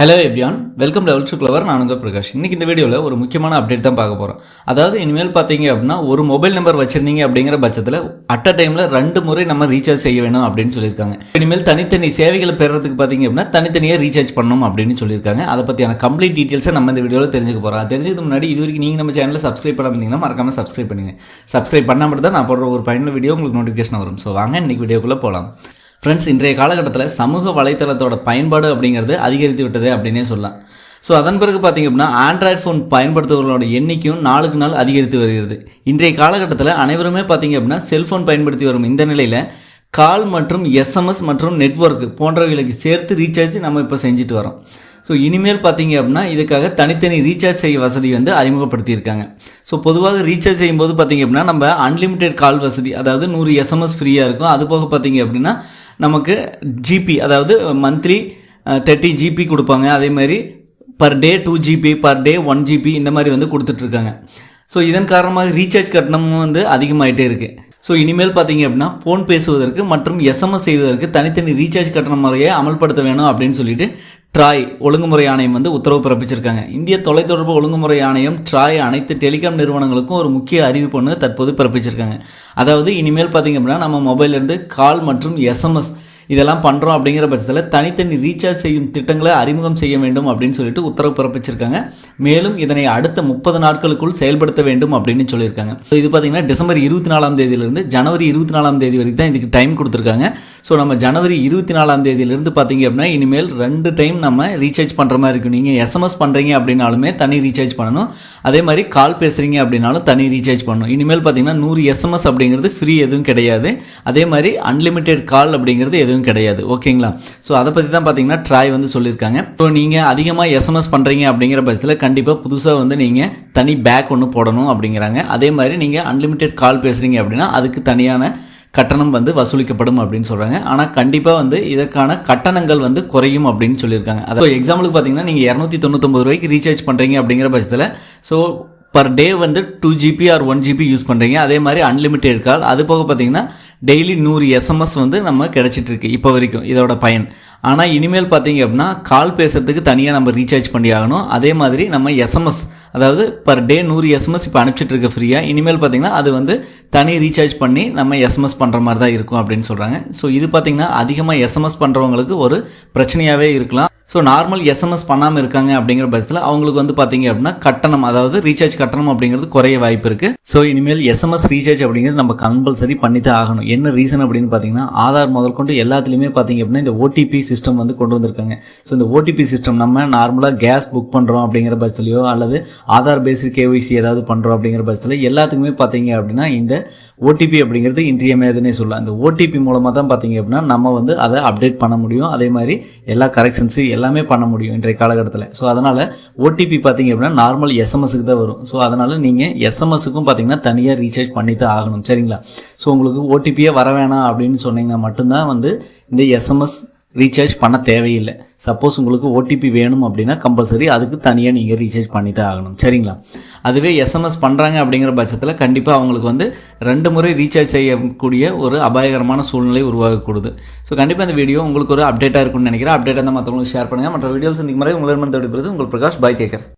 Hello everyone welcome level to clever நான் உங்கள் பிரகாஷ். இன்றைக்கி இந்த வீடியோவில் ஒரு முக்கியமான அப்டேட் தான் பார்க்க போகிறோம் அதாவது இனிமேல் பார்த்தீங்க அப்படின்னா ஒரு மொபைல் நம்பர் வச்சுருந்தீங்க அப்படிங்கிற பட்சத்தில் அட் அ டைமில் ரெண்டு முறை நம்ம ரீசார்ஜ் செய்ய வேணும் அப்படின்னு சொல்லியிருக்காங்க. இனிமேல் தனித்தனி சேவைகளை பெறதுக்கு பார்த்தீங்க அப்படின்னா தனித்தனியாக ரீசார்ஜ் பண்ணணும் அப்படின்னு சொல்லியிருக்காங்க. அதை பற்றியான கம்ப்ளீட் டீட்டெயில்ஸை நம்ம இந்த வீடியோவில் தெரிஞ்சுக்க போகிறோம் தெரிஞ்சதுக்கு முன்னாடி இது வரைக்கும் நீங்கள் நம்ம சேனலில் சப்ஸ்கிரைப் பண்ண இருந்தீங்கன்னா மறக்காமல் சப்ஸ்கிரைப் பண்ணுங்க. சப்ஸ்கிரைப் பண்ணாமல் தான் நான் போடுற ஒரு பயனுள்ள வீடியோ உங்களுக்கு நோட்டிஃபிகேஷன் வரும். ஸோ வாங்க இன்னைக்கு வீடியோக்குள்ளே போகலாம் ஃப்ரெண்ட்ஸ் இன்றைய காலகட்டத்தில் சமூக வலைத்தளத்தோட பயன்பாடு அப்படிங்கிறது அதிகரித்து விட்டது அப்படின்னே சொல்லலாம். ஸோ அதன் பிறகு பார்த்தீங்க அப்படின்னா ஆண்ட்ராய்ட் ஃபோன் பயன்படுத்துபவர்களோட எண்ணிக்கையும் நாளுக்கு நாள் அதிகரித்து வருகிறது. இன்றைய காலகட்டத்தில் அனைவருமே பார்த்திங்க அப்படின்னா செல்ஃபோன் பயன்படுத்தி வரும் இந்த நிலையில் கால் மற்றும் எஸ்எம்எஸ் மற்றும் நெட்வொர்க் போன்றவைகளுக்கு சேர்த்து ரீசார்ஜ் நம்ம இப்போ செஞ்சுட்டு வரோம். ஸோ இனிமேல் பார்த்தீங்க அப்படின்னா இதுக்காக தனித்தனி ரீசார்ஜ் செய்ய வசதி வந்து அறிமுகப்படுத்தியிருக்காங்க ஸோ பொதுவாக ரீசார்ஜ் செய்யும்போது பார்த்தீங்க அப்படின்னா நம்ம அன்லிமிட்டெட் கால் வசதி அதாவது நூறு எஸ்எம்எஸ் ஃப்ரீயாக இருக்கும். அது போக பார்த்தீங்க அப்படின்னா நமக்கு ஜிபி அதாவது மந்த்லி தேர்ட்டி ஜிபி கொடுப்பாங்க. அதே மாதிரி per day two GB per day one GB இந்த மாதிரி வந்து கொடுத்துட்ருக்காங்க. ஸோ இதன் காரணமாக ரீசார்ஜ் கட்டணமும் வந்து அதிகமாகிட்டே இருக்குது ஸோ இனிமேல் பார்த்தீங்க அப்படின்னா ஃபோன் பேசுவதற்கு மற்றும் எஸ்எம்எஸ் செய்வதற்கு தனித்தனி ரீசார்ஜ் கட்டண முறையை அமல்படுத்த வேணும் அப்படின்னு சொல்லிட்டு ட்ராய் ஒழுங்குமுறை ஆணையம் வந்து உத்தரவு பிறப்பிச்சிருக்காங்க. இந்திய தொலைத்தொடர்பு ஒழுங்குமுறை ஆணையம் ட்ராய் அனைத்து டெலிகாம் நிறுவனங்களுக்கும் ஒரு முக்கிய அறிவிப்பு ஒன்று தற்போது பிறப்பிச்சிருக்காங்க. அதாவது இனிமேல் பார்த்தீங்க அப்படின்னா நம்ம மொபைல்லேருந்து கால் மற்றும் எஸ்எம்எஸ் இதெல்லாம் பண்ணுறோம் அப்படிங்கிற பட்சத்தில் தனித்தனி ரீசார்ஜ் செய்யும் திட்டங்களை அறிமுகம் செய்ய வேண்டும் அப்படின்னு சொல்லிட்டு உத்தரவு பிறப்பிச்சிருக்காங்க. மேலும் இதனை அடுத்த முப்பது நாட்களுக்குள் செயல்படுத்த வேண்டும் அப்படின்னு சொல்லியிருக்காங்க. ஸோ இது பார்த்தீங்கன்னா டிசம்பர் இருபத்தி நாலாம் தேதியிலிருந்து ஜனவரி இருபத்தி நாலாம் தேதி வரைக்கும் தான் இதுக்கு டைம் கொடுத்துருக்காங்க. ஸோ நம்ம ஜனவரி இருபத்தி நாலாம் தேதியிலிருந்து பார்த்தீங்க அப்படின்னா இனிமேல் ரெண்டு டைம் நம்ம ரீசார்ஜ் பண்ணுற மாதிரி இருக்கும். நீங்கள் எஸ்எம்எஸ் பண்ணுறீங்க அப்படின்னாலுமே தனி ரீசார்ஜ் பண்ணணும். அதே மாதிரி கால் பேசுகிறீங்க அப்படின்னாலும் தனி ரீசார்ஜ் பண்ணணும். இனிமேல் பார்த்தீங்கன்னா நூறு எஸ்எம்எஸ் அப்படிங்கிறது ஃப்ரீ எதுவும் கிடையாது. அதே மாதிரி அன்லிமிட்டெட் கால் அப்படிங்கிறது எதுவும் கிடையாது. ஓகேங்களா? ஸோ அதை பற்றி தான் பார்த்தீங்கன்னா ட்ராய் வந்து சொல்லியிருக்காங்க. ஸோ நீங்கள் அதிகமாக எஸ்எம்எஸ் பண்ணுறீங்க அப்படிங்கிற பட்சத்தில் கண்டிப்பாக புதுசாக வந்து நீங்கள் தனி பேக் ஒன்று போடணும் அப்படிங்கிறாங்க. அதே மாதிரி நீங்கள் அன்லிமிட்டெட் கால் பேசுகிறீங்க அப்படின்னா அதுக்கு தனியான கட்டணம் வந்து வசூலிக்கப்படும் அப்படின்னு சொல்கிறாங்க ஆனால் கண்டிப்பாக வந்து இதற்கான கட்டணங்கள் வந்து குறையும் அப்படின்னு சொல்லியிருக்காங்க. அதாவது எக்ஸாம்பிளுக்கு பார்த்தீங்கன்னா நீங்கள் இரநூத்தி தொண்ணூத்தொம்பது ரூபாய்க்கு ரீசார்ஜ் பண்ணுறீங்க அப்படிங்கிற பட்சத்தில் ஸோ பர் டே வந்து two GB or one GB use பண்ணுறீங்க அதே மாதிரி அன்லிமிட்டெட் கால் அது போக பார்த்தீங்கன்னா டெய்லி நூறு எஸ்எம்எஸ் வந்து நம்ம கிடச்சிட்ருக்கு இப்போ வரைக்கும் இதோட பயன். ஆனால் இனிமேல் பார்த்தீங்க அப்படின்னா கால் பேசுறதுக்கு தனியாக நம்ம ரீசார்ஜ் பண்ணி ஆகணும். அதே மாதிரி நம்ம எஸ்எம்எஸ் அதாவது பர் டே நூறு எஸ்எம்எஸ் இப்போ அனுப்பிச்சிட்ருக்க ஃப்ரீயாக இனிமேல் பார்த்தீங்கன்னா அது வந்து தனி ரீசார்ஜ் பண்ணி நம்ம எஸ்எம்எஸ் பண்ணுற மாதிரி தான் இருக்கும் அப்படின்னு சொல்கிறாங்க ஸோ இது பார்த்தீங்கன்னா அதிகமாக எஸ்எம்எஸ் பண்ணுறவங்களுக்கு ஒரு பிரச்சனையாகவே இருக்கலாம். ஸோ நார்மல் எஸ்எம்எஸ் பண்ணாமல் இருக்காங்க அப்படிங்கிற பட்சத்தில் அவங்களுக்கு வந்து பார்த்தீங்க அப்படின்னா கட்டணம் அதாவது ரீசார்ஜ் கட்டணம் அப்படிங்கிறது குறைய வாய்ப்பு இருக்குது ஸோ இனிமேல் எஸ்எம்எஸ் ரீசார்ஜ் அப்படிங்கிறது நம்ம கம்பல்சரி பண்ணி தான் ஆகணும். என்ன ரீசன் அப்படின்னு பார்த்தீங்கன்னா ஆதார் முதல் கொண்டு எல்லாத்துலேயுமே பார்த்தீங்க அப்படின்னா இந்த ஓடிபி சிஸ்டம் வந்து கொண்டு வந்திருக்காங்க. ஸோ இந்த ஓடிபி சிஸ்டம் நம்ம நார்மலாக கேஸ் புக் பண்ணுறோம் அப்படிங்கிற பட்சத்துலையோ அல்லது ஆதார் பேஸ்டு கேஒய்சி ஏதாவது பண்ணுறோம் அப்படிங்கிற பட்சத்தில் எல்லாத்துக்குமே பார்த்தீங்க அப்படின்னா இந்த ஓடிபி அப்படிங்கிறது இன்றியமையாதுன்னே சொல்லலாம். இந்த ஓடிபி மூலமாக தான் பார்த்தீங்க அப்படின்னா நம்ம வந்து அதை அப்டேட் பண்ண முடியும். அதே மாதிரி எல்லா கரெக்ஷன்ஸு எல்லாமே பண்ண முடியும் இன்றைய காலகட்டத்தில். ஸோ அதனால் ஓடிபி பார்த்தீங்க அப்படின்னா நார்மல் எஸ்எம்எஸ்க்கு தான் வரும். ஸோ அதனால் நீங்கள் எஸ்எம்எஸ்க்கும் பார்த்தீங்கன்னா தனியாக ரீசார்ஜ் பண்ணி தான் ஆகணும். சரிங்களா? ஸோ உங்களுக்கு ஓடிபியே வர வேணாம் அப்படின்னு சொன்னீங்கன்னா மட்டும்தான் வந்து இந்த எஸ்எம்எஸ் ரீசார்ஜ் பண்ண தேவையில்லை. சப்போஸ் உங்களுக்கு ஓடிபி வேணும் அப்படின்னா கம்பல்சரி அதுக்கு தனியாக நீங்கள் ரீசார்ஜ் பண்ணி தான் ஆகணும். சரிங்களா? அதுவே எஸ்எம்எஸ் பண்ணுறாங்க அப்படிங்கிற பட்சத்தில் கண்டிப்பாக அவங்களுக்கு வந்து ரெண்டு முறை ரீசார்ஜ் செய்யக்கூடிய ஒரு அபாயகரமான சூழ்நிலை உருவாகக்கூடுது. ஸோ கண்டிப்பாக இந்த வீடியோ உங்களுக்கு ஒரு அப்டேட்டாக இருக்கும்னு நினைக்கிறேன். அப்டேட் அந்த மற்றவங்களுக்கு ஷேர் பண்ணுங்கள் மற்ற வீடியோஸ் சந்திக்கும் முறை உங்களிடம் தடுப்பது உங்கள் பிரகாஷ். பாய் கேட்குறேன்